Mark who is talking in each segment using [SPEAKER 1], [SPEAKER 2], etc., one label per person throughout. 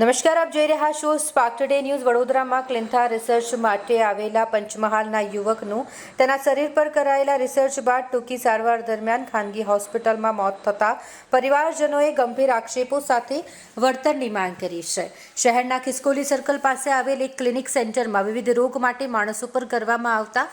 [SPEAKER 1] નમસ્કાર, આપ જોઈ રહ્યા છો સ્પાર્ક ટુડે ન્યૂઝ વડોદરામાં ક્લિન્થા રિસર્ચ માટે આવેલા પંચમહાલના યુવકનું તેના શરીર પર કરાયેલા રિસર્ચ બાદ ટૂંકી સારવાર દરમિયાન ખાનગી હોસ્પિટલમાં મોત થતાં પરિવારજનોએ ગંભીર આક્ષેપો સાથે વળતરની માંગ કરી છે. શહેરના ખિસકોલી સર્કલ પાસે આવેલ એક ક્લિનિક સેન્ટરમાં વિવિધ રોગ માટે માણસો પર કરવામાં આવતા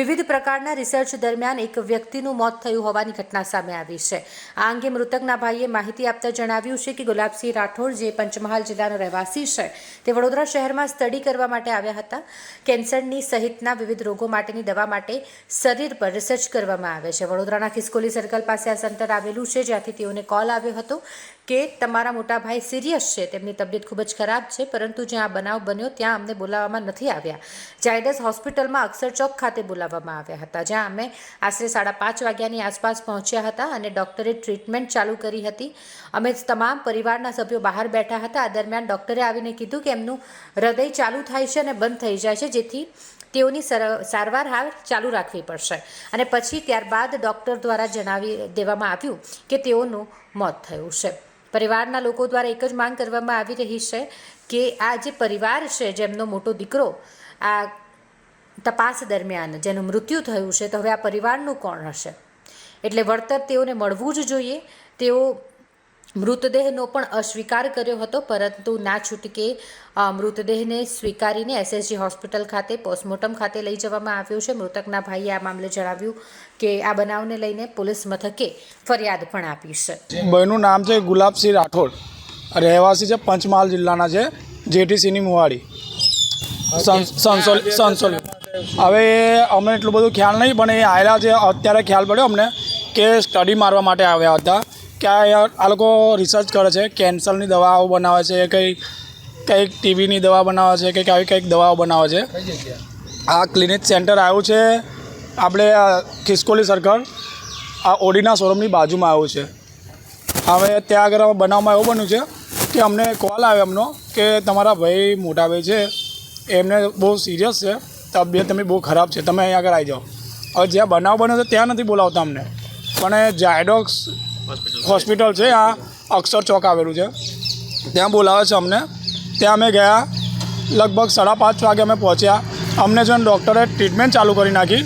[SPEAKER 1] વિવિધ પ્રકારના રિસર્ચ દરમિયાન એક વ્યક્તિનું મોત થયું હોવાની ઘટના સામે આવી છે. આ અંગે મૃતકના ભાઈએ માહિતી આપતા જણાવ્યું છે કે ગુલાબસિંહ રાઠોડ, જે પંચમહાલ જિલ્લાનો રહેવાસી છે. તે વડોદરા શહેરમાં સ્ટડી કરવા માટે આવ્યા હતા. કેન્સરની સહિતના વિવિધ રોગો માટેની દવા માટે શરીર પર રિસર્ચ કરવામાં આવે છે. વડોદરાના ખિસકોલી સર્કલ પાસે આ સેન્ટર આવેલું છે, જ્યાંથી તેઓને કોલ આવ્યો હતો. કે તમારા મોટા ભાઈ સિરિયસ છે, તેમની તબિયત ખૂબ જ ખરાબ છે, પરંતુ જ્યાં આ બનાવ બન્યો ત્યાં અમને બોલાવવામાં નથી આવ્યા. જાયડસ હોસ્પિટલમાં અક્ષર ચોક ખાતે બોલાવવામાં આવ્યા હતા, જ્યાં અમે આશરે સાડા પાંચ વાગ્યાની આસપાસ પહોંચ્યા હતા અને ડૉક્ટરે ટ્રીટમેન્ટ ચાલુ કરી હતી. અમે તમામ પરિવારના સભ્યો બહાર બેઠા હતા. આ દરમિયાન ડૉક્ટરે આવીને કીધું કે એમનું હૃદય ચાલુ થાય છે અને બંધ થઈ જાય છે, જેથી તેઓની સર- સારવાર હાલ ચાલુ રાખવી પડશે. અને પછી ત્યારબાદ ડૉક્ટર દ્વારા જણાવી દેવામાં આવ્યું કે તેઓનું મોત થયું છે. પરિવારના લોકો દ્વારા એક જ માંગ કરવામાં આવી રહી છે કે આ જે પરિવાર છે, જેમનો મોટો દીકરો આ તપાસ દરમિયાન જેનું મૃત્યુ થયું છે, તો હવે આ પરિવારનું કોણ હશે? એટલે વળતર તેઓને મળવું જ જોઈએ. તેઓ મૃતદેહનો પણ અસ્વીકાર કર્યો હતો, પરંતુ ના છૂટકે મૃતદેહને સ્વીકારીને એસએસજી હોસ્પિટલ ખાતે પોસ્ટમોર્ટમ ખાતે લઈ જવામાં આવ્યો છે. મૃતકના ભાઈએ આ મામલે જણાવ્યું કે આ બનાવને લઈને પોલીસ મથકે ફરિયાદ પણ આપી છે.
[SPEAKER 2] ભાઈનું નામ છે ગુલાબસિંહ રાઠોડ. રહેવાસી છે પંચમહાલ જિલ્લાના છે, જેટીસીની મુવાડી. સંસોલ હવે અમને એટલું બધું ખ્યાલ નહીં, પણ એ આવેલા છે અત્યારે ખ્યાલ પડ્યો અમને કે સ્ટડી મારવા માટે આવ્યા હતા. કે આ યાર આ લોકો રિસર્ચ કરે છે કેન્સરની દવાઓ બનાવે છે કંઈ કંઈક ટીબીની દવા બનાવે છે કંઈક આવી કંઈક દવાઓ બનાવે છે. આ ક્લિનિક સેન્ટર આવ્યું છે આપણે આ ખિસકોલી સર્કલ આ ઓડીના શોરૂમની બાજુમાં આવ્યું છે. હવે ત્યાં આગળ બનાવમાં એવું બન્યું છે કે અમને કોલ આવ્યો એમનો કે તમારા ભાઈ મોટા ભાઈ છે એમને બહુ સિરિયસ છે તબિયત એમની બહુ ખરાબ છે તમે અહીંયા આગળ આવી જાઓ. હવે જ્યાં બનાવ બન્યો છે ત્યાં નથી બોલાવતા અમને. પણ જાયડોક્સ હોસ્પિટલ છે, આ અક્ષર ચોક આવેલું છે. ત્યાં બોલાવે છે અમને. ત્યાં અમે ગયા, લગભગ સાડા પાંચ વાગે અમે પહોંચ્યા. અમને જો ડૉક્ટરે ટ્રીટમેન્ટ ચાલુ કરી નાખી.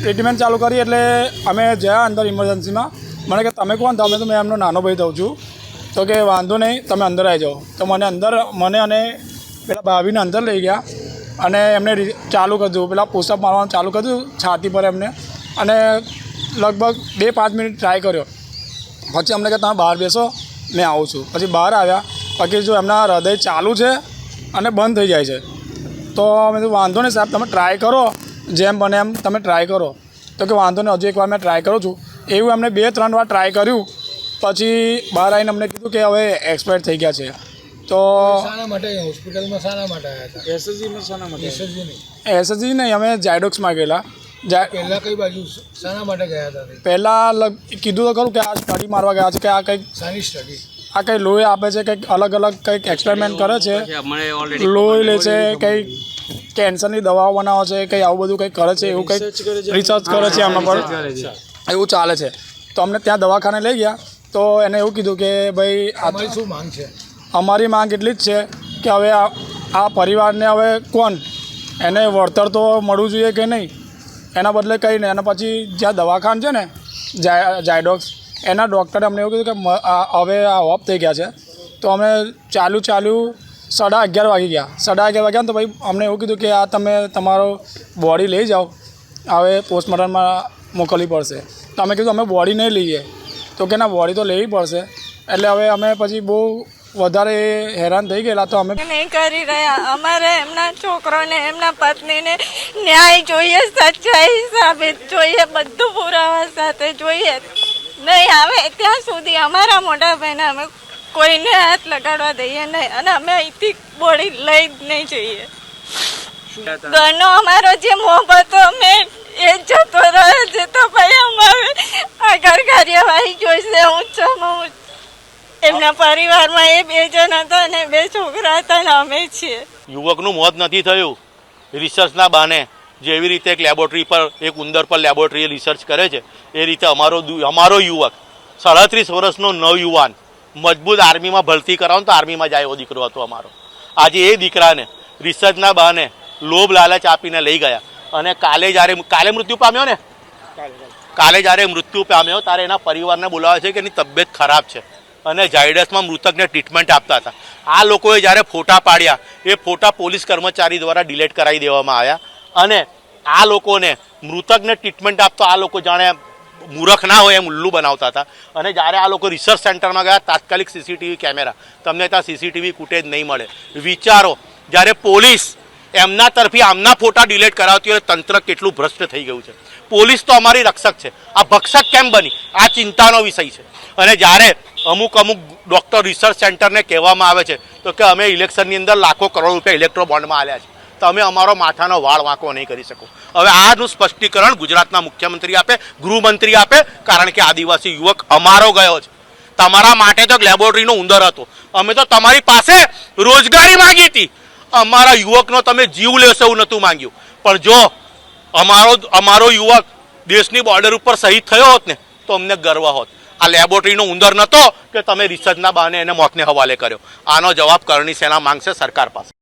[SPEAKER 2] ટ્રીટમેન્ટ ચાલુ કરી એટલે અમે ગયા અંદર ઇમરજન્સીમાં. મને કે, તમે કોણ? તમે તો મેં એમનો નાનો ભાઈ થઉં છું. તો કે, વાંધો નહીં, તમે અંદર આવી જાઓ. તો મને અંદર, મને અને પેલા ભાભીને અંદર લઈ ગયા અને એમને ચાલુ કરી દીધું. પેલા પુષઅપ મારવાનું ચાલુ કરી દીધું છાતી પર એમને. અને લગભગ બે પાંચ મિનિટ ટ્રાય કર્યો. પછી અમને કે તમે બહાર બેસો મેં આવું છું. પછી બહાર આવ્યા. પછી જો એમના હૃદય ચાલુ છે અને બંધ થઈ જાય છે. તો મેં કીધું વાંધો નહીં સાહેબ તમે ટ્રાય કરો. જેમ બને એમ તમે ટ્રાય કરો. તો કે વાંધો નહીં હજુ એકવાર મેં ટ્રાય કરું છું. એવું એમને બે ત્રણ વાર ટ્રાય કર્યું. પછી બહાર આવીને અમને કીધું કે હવે એક્સપાયર થઈ ગયા છે. તો
[SPEAKER 3] શાના માટે હોસ્પિટલમાં શાના માટે આવ્યા હતા?
[SPEAKER 2] એસએસજીમાં શાના
[SPEAKER 3] એસએસજી નહીં.
[SPEAKER 2] એસએસજી નહીં અમે જાયડોક્સમાં ગયેલા.
[SPEAKER 3] પહેલા કઈ બાજુ? શાના માટે ગયા હતા
[SPEAKER 2] પહેલાં કીધું તો ખરું કે આ સ્ટડી મારવા ગયા છે કે આ કંઈક
[SPEAKER 3] શાની સ્ટડી
[SPEAKER 2] આ કંઈ લોહી આપે છે કંઈક અલગ અલગ કંઈક એક્સપેરિમેન્ટ કરે છે? લોહી લે છે કંઈક કેન્સરની દવાઓ બનાવે છે કંઈ આવું બધું કંઈક કરે છે એવું કંઈક રિસર્ચ કરે છે. આમાં પર એવું ચાલે છે. તો અમને ત્યાં દવાખાને લઈ ગયા. તો એને એવું કીધું કે ભાઈ
[SPEAKER 3] અમારી શું માંગ છે?
[SPEAKER 2] અમારી માંગ એટલી જ છે કે હવે આ આ પરિવારને હવે કોણ? એને વળતર તો મળવું જોઈએ કે નહીં? એના બદલે કહીને અને પછી જ્યાં દવાખાન છે ને જાય જાયડોક્સ એના ડૉક્ટરે અમને એવું કીધું કે હવે આ ઓફ થઈ ગયા છે. તો અમે ચાલુ ચાલુ સાડા અગિયાર વાગી ગયા. સાડા અગિયાર વાગ્યા તો ભાઈ અમને એવું કીધું કે આ તમે તમારો બોડી લઈ જાઓ. હવે પોસ્ટમોર્ટમમાં મોકલવી પડશે. તો અમે કીધું અમે બોડી નહીં લઈએ. તો કે ના બોડી તો લેવી પડશે. એટલે હવે અમે પછી બહુ વધારે હેરાન થઈ ગયેલા તો અમે
[SPEAKER 4] નહીં કરી રહ્યા. અમારે એમના છોકરોને એમના પત્નીને ન્યાય જોઈએ સચ્ચાઈ સાબિત જોઈએ બધું પુરાવા સાથે જોઈએ. નહીં આવે ત્યાં સુધી અમારા મોટા બહેને અમે કોઈને હાથ લગાડવા દઈએ નહીં અને અમે અહીંથી બોડી લઈ જ નહીં જઈએ. ઘરનો અમારો જે મોહબ્બત અમે એ જતો રહ્યો છે તો ભાઈ અમારે આગળ કાર્યવાહી જોઈશે ઊંચામાં ઊંચ એમના પરિવારમાં એ બે જણ હતા અને બે છોકરા હતા અને અમે છીએ.
[SPEAKER 5] યુવકનું મોત નથી થયું. રિસર્ચના બાને જેવી રીતે એક લેબોરેટરી પર એક ઉંદર પર લેબોરેટરી રિસર્ચ કરે છે એ રીતે અમારો દુ- અમારો યુવક સાડત્રીસ વર્ષનો નવયુવાન મજબૂત આર્મીમાં ભરતી કરાવો તો આર્મીમાં જાય એવો દીકરો હતો અમારો. આજે એ દીકરાને રિસર્ચના બહાને લોભ લાલચ આપીને લઈ ગયા. અને કાલે જ્યારે કાલે મૃત્યુ પામ્યો ને? કાલે જ્યારે મૃત્યુ પામ્યો ત્યારે એના પરિવારને બોલાવે છે કે એની તબિયત ખરાબ છે. અને ઝાયડસમાં મૃતકને ટ્રીટમેન્ટ આપતા હતા. આ લોકોએ જ્યારે ફોટા પાડ્યા, એ ફોટા પોલીસ કર્મચારી દ્વારા ડિલેટ કરાવી દેવામાં આવ્યા અને આ લોકોને મૃતકને ટ્રીટમેન્ટ આપતો આ લોકો જાણે મૂરખ ના હોય એમ ઉલ્લુ બનાવતા હતા. અને જ્યારે આ લોકો રિસર્ચ સેન્ટરમાં ગયા, તાત્કાલિક સીસીટીવી કેમેરા તમને ત્યાં સીસીટીવી ફૂટેજ નહીં મળે. વિચારો, જ્યારે પોલીસ એમના તરફી આમના ફોટા ડિલેટ કરાવતી હોય, તંત્ર કેટલું ભ્રષ્ટ થઈ ગયું છે. પોલીસ તો અમારી રક્ષક છે. આ ભક્ષક કેમ બની? આ ચિંતાનો વિષય છે. અને જ્યારે અમુક અમુક ડૉક્ટર રિસર્ચ સેન્ટરને કહેવામાં આવે છે તો કે અમે ઇલેક્શનની અંદર લાખો કરોડ રૂપિયા ઇલેક્ટ્રો બોન્ડમાં આવ્યા છે. તમે અમારો માથાનો વાળ વાંકો નહીં કરી શકો. હવે આનું સ્પષ્ટીકરણ ગુજરાતના મુખ્યમંત્રી આપે, ગૃહમંત્રી આપે, કારણ કે આદિવાસી યુવક અમારો ગયો છે. તમારા માટે તો લેબોરેટરીનો ઉંદર હતો. અમે તો તમારી પાસે રોજગારી માંગી હતી. અમારા યુવકનો તમે જીવ લેશો એવું નહોતું માંગ્યું. પણ જો અમારો અમારો યુવક દેશની બોર્ડર ઉપર શહીદ થયો હોત ને, તો અમને ગર્વ હોત. આ લેબોરેટરીનો ઉંદર નહોતો કે તમે રિસર્ચના બહાને એને મોતને હવાલે કર્યો. આનો જવાબ કરણી સેના માંગશે સરકાર પાસે.